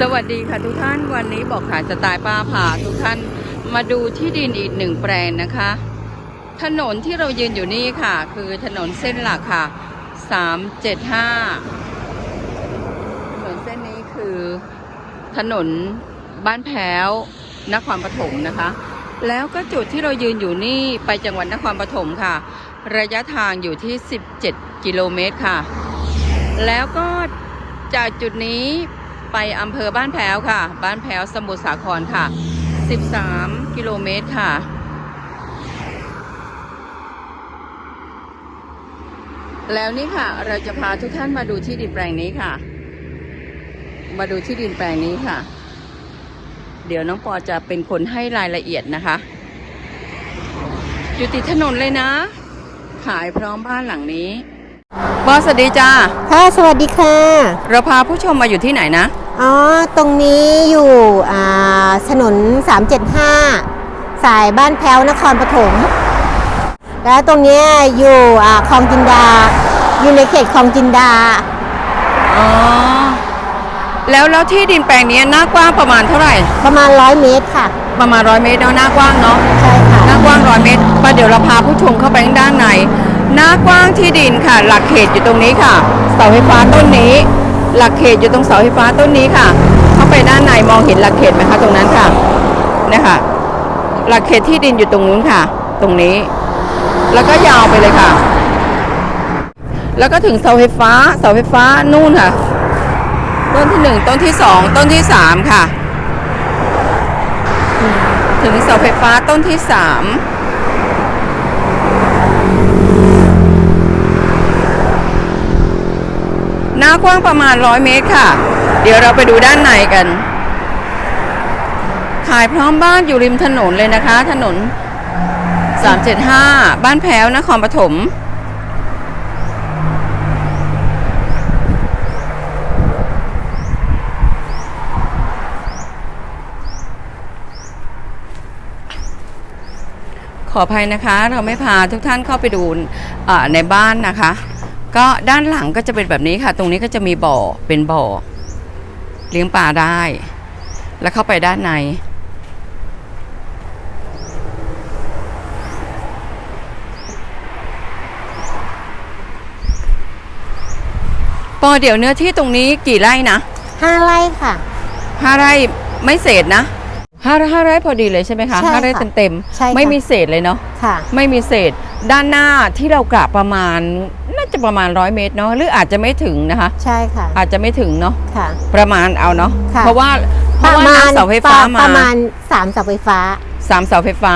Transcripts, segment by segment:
สวัสดีค่ะทุกท่านวันนี้บอกขายสไตล์ป้าผ่าทุกท่านมาดูที่ดินอีกหนึ่งแปลงนะคะ ถนนที่เรายืนอยู่นี่ค่ะ คือถนนเส้นหลักค่ะ 375 ถนนเส้นนี้คือถนนบ้านแพ้วนครปฐมนะคะ แล้วก็จุดที่เรายืนอยู่นี่ไปจังหวัดนครปฐมค่ะ ระยะทางอยู่ที่ 17 กิโลเมตรค่ะ แล้วก็จากจุดนี้ ไปอำเภอบ้านแพ้วค่ะ บ้านแพ้วสมุทรสาครค่ะ 13 กิโลเมตรค่ะ แล้วนี่ค่ะ เราจะพาทุกท่านมาดูที่ดินแปลงนี้ค่ะ มาดูที่ดินแปลงนี้ค่ะ เดี๋ยวน้องปอจะเป็นคนให้รายละเอียดนะคะ อยู่ติดถนนเลยนะ ขายพร้อมบ้านหลังนี้บอสสวัสดีจ้า ค่ะ สวัสดีค่ะ เราพาผู้ชมมาอยู่ที่ไหนนะ อ๋อ ตรงนี้อยู่อ่าถนน 375 สายบ้านแพ้วนครปฐม แล้วตรงเนี้ยอยู่อ่าคลองจินดา อยู่ในเขตคลองจินดา อ๋อ แล้วแล้วที่ดินแปลงนี้หน้ากว้างประมาณเท่าไหร่ ประมาณ100เมตรค่ะ ประมาณร้อยเมตรเนาะหน้ากว้างเนาะ ใช่ค่ะ หน้ากว้างร้อยเมตรไปเดี๋ยวเราพาผู้ชมเข้าไปข้างด้านใน หน้ากว้างที่ดินค่ะ หลักเขตอยู่ตรงนี้ค่ะ เสาไฟฟ้าต้นนี้ หลักเขตอยู่ตรงเสาไฟฟ้าต้นนี้ค่ะ เข้าไปด้านในมองเห็นหลักเขตไหมคะตรงนั้นค่ะนี่ค่ะหลักเขตที่ดินอยู่ตรงนู้นค่ะ ตรงนี้ แล้วก็ยาวไปเลยค่ะ แล้วก็ถึงเสาไฟฟ้าเสาไฟฟ้านู่นค่ะ ต้นที่หนึ่งต้นที่สองต้นที่สามค่ะ ถึงเสาไฟฟ้าต้นที่สามหน้า กว้างประมาณร้อยเมตรค่ะ เดี๋ยวเราไปดูด้านในกัน ขายพร้อมบ้านอยู่ริมถนนเลยนะคะ ถนน 375 บ้านแพ้วนครปฐมขออภัยนะคะ เราไม่พาทุกท่านเข้าไปดูในบ้านนะคะ ก็ด้านหลังก็จะเป็นแบบนี้ค่ะ ตรงนี้ก็จะมีบ่อเป็นบ่อ เลี้ยงปลาได้ แล้วเข้าไปด้านใน ปอเดี๋ยวเนื้อที่ตรงนี้กี่ไร่นะ5ไร่ค่ะ ห้าไร่ไม่เศษนะห้าห้าไร่พอดีเลยใช่ไหมคะใช่ค่ะห้าไร่เต็มใช่ค่ะๆไม่มีเศษเลยเนาะ ค่ะ ไม่มีเศษด้านหน้าที่เรากะประมาณน่า จะประมาณร้อยเมตรเนาะหรืออาจจะไม่ถึงนะคะ ใช่ค่ะอาจจะไม่ถึงเนาะค่ะ ประมาณเอาเนาะค่ะ เพราะว่าเพปราะระว่ามาณน้ำเสาไฟฟ้าปมาระมาณ3เสาไฟฟ้า สามเสาไฟฟ้า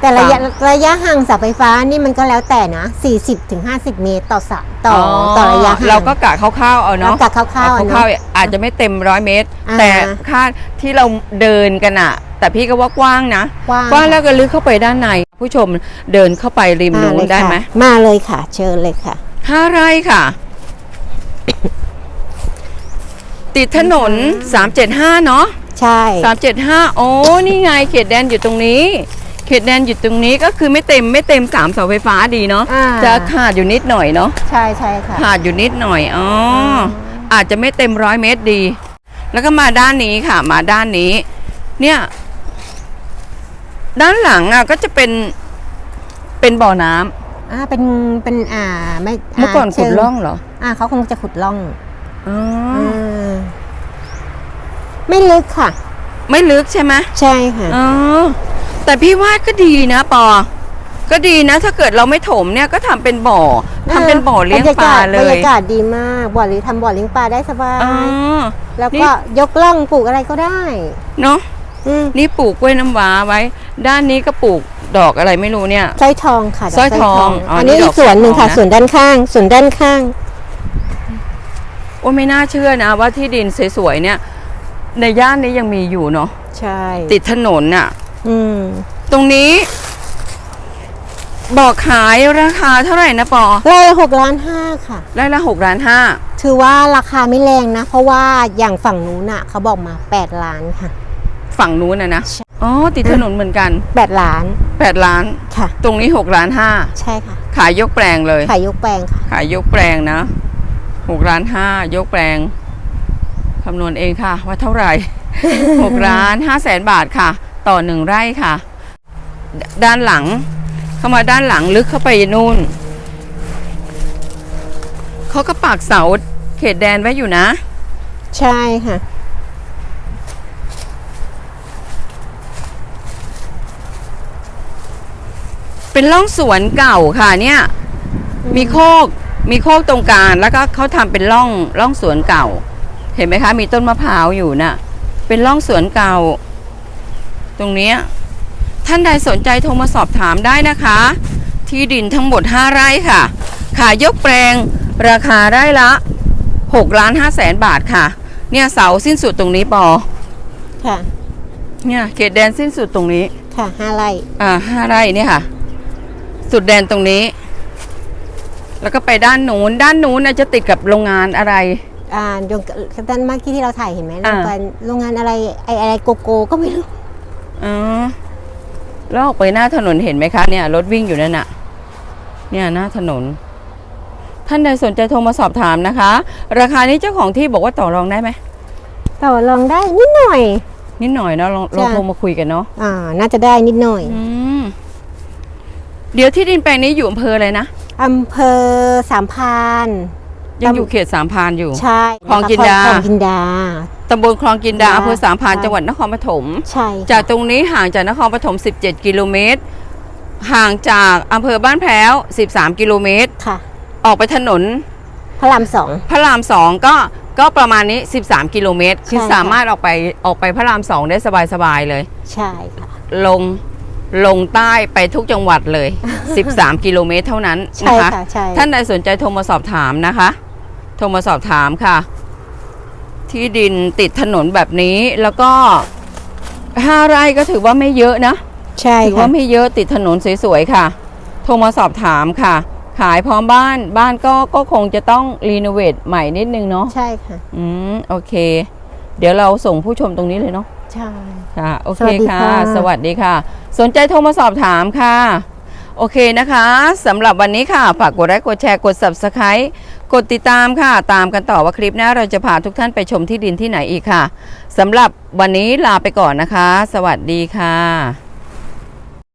แต่ระยะสามระยะห่างเสาไฟฟ้านี่มันก็แล้วแต่นะ 40ถึง50 เมตรต่อสะต่ออต่อระยะห่างเราก็กะคร่าวๆเอาเนาะ กะคร่าวๆเออะเนอะคร่าวๆอาจจะไม่เต็มร้อยเมตร อ่าแต่ค่าที่เราเดินกันอะแต่พี่ก็ว่ากว้างนะกว้างกว้าง แล้วก็ลึกเข้าไปด้านใน ผู้ชมเดินเข้าไปริมมานู้เลนยได้ค่ะไหมมาเลยค่ะ เชิญเลยค่ะ ห้าไร่ค่ะ ติดถนน 375 เนาะใช่ 375 โอ้นี่ไงเขตแดนอยู่ตรงนี้ เขตแดนอยู่ตรงนี้ก็คือไม่เต็มไม่เต็มสามเสาไฟฟ้าดีเนาะอ่า จะขาดอยู่นิดหน่อยเนาะใช่ใช่ค่ะ ขาดอยู่นิดหน่อยอ๋อออาจจะไม่เต็มร้อยเมตรดี แล้วก็มาด้านนี้ค่ะ มาด้านนี้ เนี่ย ด้านหลังอะก็จะเป็นเป็นบ่อน้ำ อ่าเป็นเป็นอ่าไม่าเมื่อก่อนขุดเชิร่องเหรอ อ่าเขาคงจะขุดร่องอ๋อาไม่ลึกค่ะ ไม่ลึกใช่ไหมใช่ค่ะอ๋อแต่พี่ว่าก็ดีนะปอ ก็ดีนะ ถ้าเกิดเราไม่ถมเนี่ยก็ทำเป็นบ่อทำเป็นบ่อเลี้ยงปลาเลบรรยยากาศดีมากบ่อเลี้ยงทำบ่อเลี้ยงปลาได้สบายอ๋อแล้วนี่ก็ยกล่องปลูกอะไรก็ได้ เนาะอืม นี่ปลูกกล้วยน้ำว้าไว้ ด้านนี้ก็ปลูกดอกอะไรไม่รู้เนี่ย สร้อยทองค่ะดกสร้อยทองอ๋ออัอันนี้นี่ดอีอกกส่วนหนึ่งค่ะ สร้อยทองนะ ส่วนด้านข้าง ส่วนด้านข้าง โอ้ไม่น่าเชื่อนะว่าที่ดินสวยๆเนี่ย ในย่านนี้ยังมีอยู่เนาะใช่ติดถนนน่ะ อืมตรงนี้ บอกขายราคาเท่าไหร่นะปอไร่ละหกล้านห้าค่ะ ไร่ละหกล้านห้าถือว่าราคาไม่แรงนะ เพราะว่าอย่างฝั่งนู้นน่ะ เขาบอกมา 8 ล้านค่ะ ฝั่งนู้นนะนะใช่อ๋อ ติดถนนเหมือนกัน 8 ล้านแปดล้าน ค่ะ ตรงนี้หกล้านห้าใช่ค่ะ ขายยกแปลงเลย ขายยกแปลงค่ะ ขายยกแปลงนะหกล้านห้ายกแปลงคำนวณเองค่ะ ว่าเท่าไหร่ 6 ล้าน5แสนบาทค่ะ ต่อหนึ่งไร่ค่ะดด้านหลัง เข้ามาด้านหลังลึกเข้าไปนู่น เขาก็ปากเสาเขตแดนไว้อยู่นะ ใช่ค่ะ เป็นร่องสวนเก่าค่ะเนี่ย มีโคกมีโคกตรงกลางแล้วก็เขาทำเป็นร่องร่องสวนเก่า เห็นไหมคะ มีต้นมะพร้าวอยู่น่ะ เป็นร่องสวนเก่า ตรงเนี้ยท่านใดสนใจโทรมาสอบถามได้นะคะ ที่ดินทั้งหมด 5 ไร่ค่ะ ขายยกแปลงราคาไร่ละ6ล้าน5แสนบาทค่ะ เนี่ยเสาสิ้นสุดตรงนี้ปอค่ะ เนี่ยเขตแดนสิ้นสุดตรงนี้ ค่ะห้าไร่ อ่าห้าไร่เนี่ยค่ะ สุดแดนตรงนี้ แล้วก็ไปด้านนู้นด้านนู้นน่ะจะติดกับโรงงานอะไร อ่าโรงด้านเมื่อกี้ที่เราถ่ายเห็นไหมอ่าโรงงานโรงงานอะไรไออะไรโกโก้ก็ไม่รู้อ๋อแล้วออกไปหน้าถนนเห็นไหมคะเนี่ยรถวิ่งอยู่นั่นน่ะ เนี่ยหน้าถนน ท่านใดสนใจโทรมาสอบถามนะคะ ราคานี้เจ้าของที่บอกว่าต่อรองได้ไหมต่อรองได้นิดหน่อย นิดหน่อยเนาะลองลองจ้ะ โทรมาคุยกันเนาะอ่า น่าจะได้นิดหน่อย อืม เดี๋ยวที่ดินแปลงนี้อยู่อำเภออะไรนะอำเภอสามพรานยังอยู่เขตสามพรานอยู่ ใช่คลองกินดาคลองกินดาตำบลคลองกินดาจ้ะอำเภอสามพรานใช่จังหวัดนครปฐมใช่จากตรงนี้ห่างจากนครปฐม 17 กิโลเมตร ห่างจากอำเภอบ้านแพ้ว 13 กิโลเมตรค่ะ ออกไปถนน พระรามสองพระรามสองก็ก็ประมาณนี้ 13 กิโลเมตร คือใช่ค่ะสามารถออกไปออกไปพระรามสองได้สบายๆเลย ใช่ค่ะลง ลงใต้ไปทุกจังหวัดเลย 13 กิโลเมตรเท่านั้นใช่นะคะ ค่ะใช่ ท่านใดสนใจโทรมาสอบถามนะคะ โทรมาสอบถามค่ะ ที่ดินติดถนนแบบนี้แล้วก็ห้าไร่ก็ถือว่าไม่เยอะนะ ใช่ถือค่ะว่าไม่เยอะติดถนนสวยๆค่ะ โทรมาสอบถามค่ะ ขายพร้อมบ้านบ้านก็ก็คงจะต้องรีโนเวทใหม่นิดนึงเนาะใช่ค่ะ อืมโอเค เดี๋ยวเราส่งผู้ชมตรงนี้เลยเนาะ ใช่ ค่ะโอเคสวัสดีค่ะค่ะสวัสดีค่ะ สนใจโทรมาสอบถามค่ะ โอเคนะคะสำหรับวันนี้ค่ะ ฝากกดไลค์กดแชร์กด subscribe กดติดตามค่ะ ตามกันต่อว่าคลิปหน้าเราจะพาทุกท่านไปชมที่ดินที่ไหนอีกค่ะสำหรับวันนี้ลาไปก่อนนะคะ สวัสดีค่ะ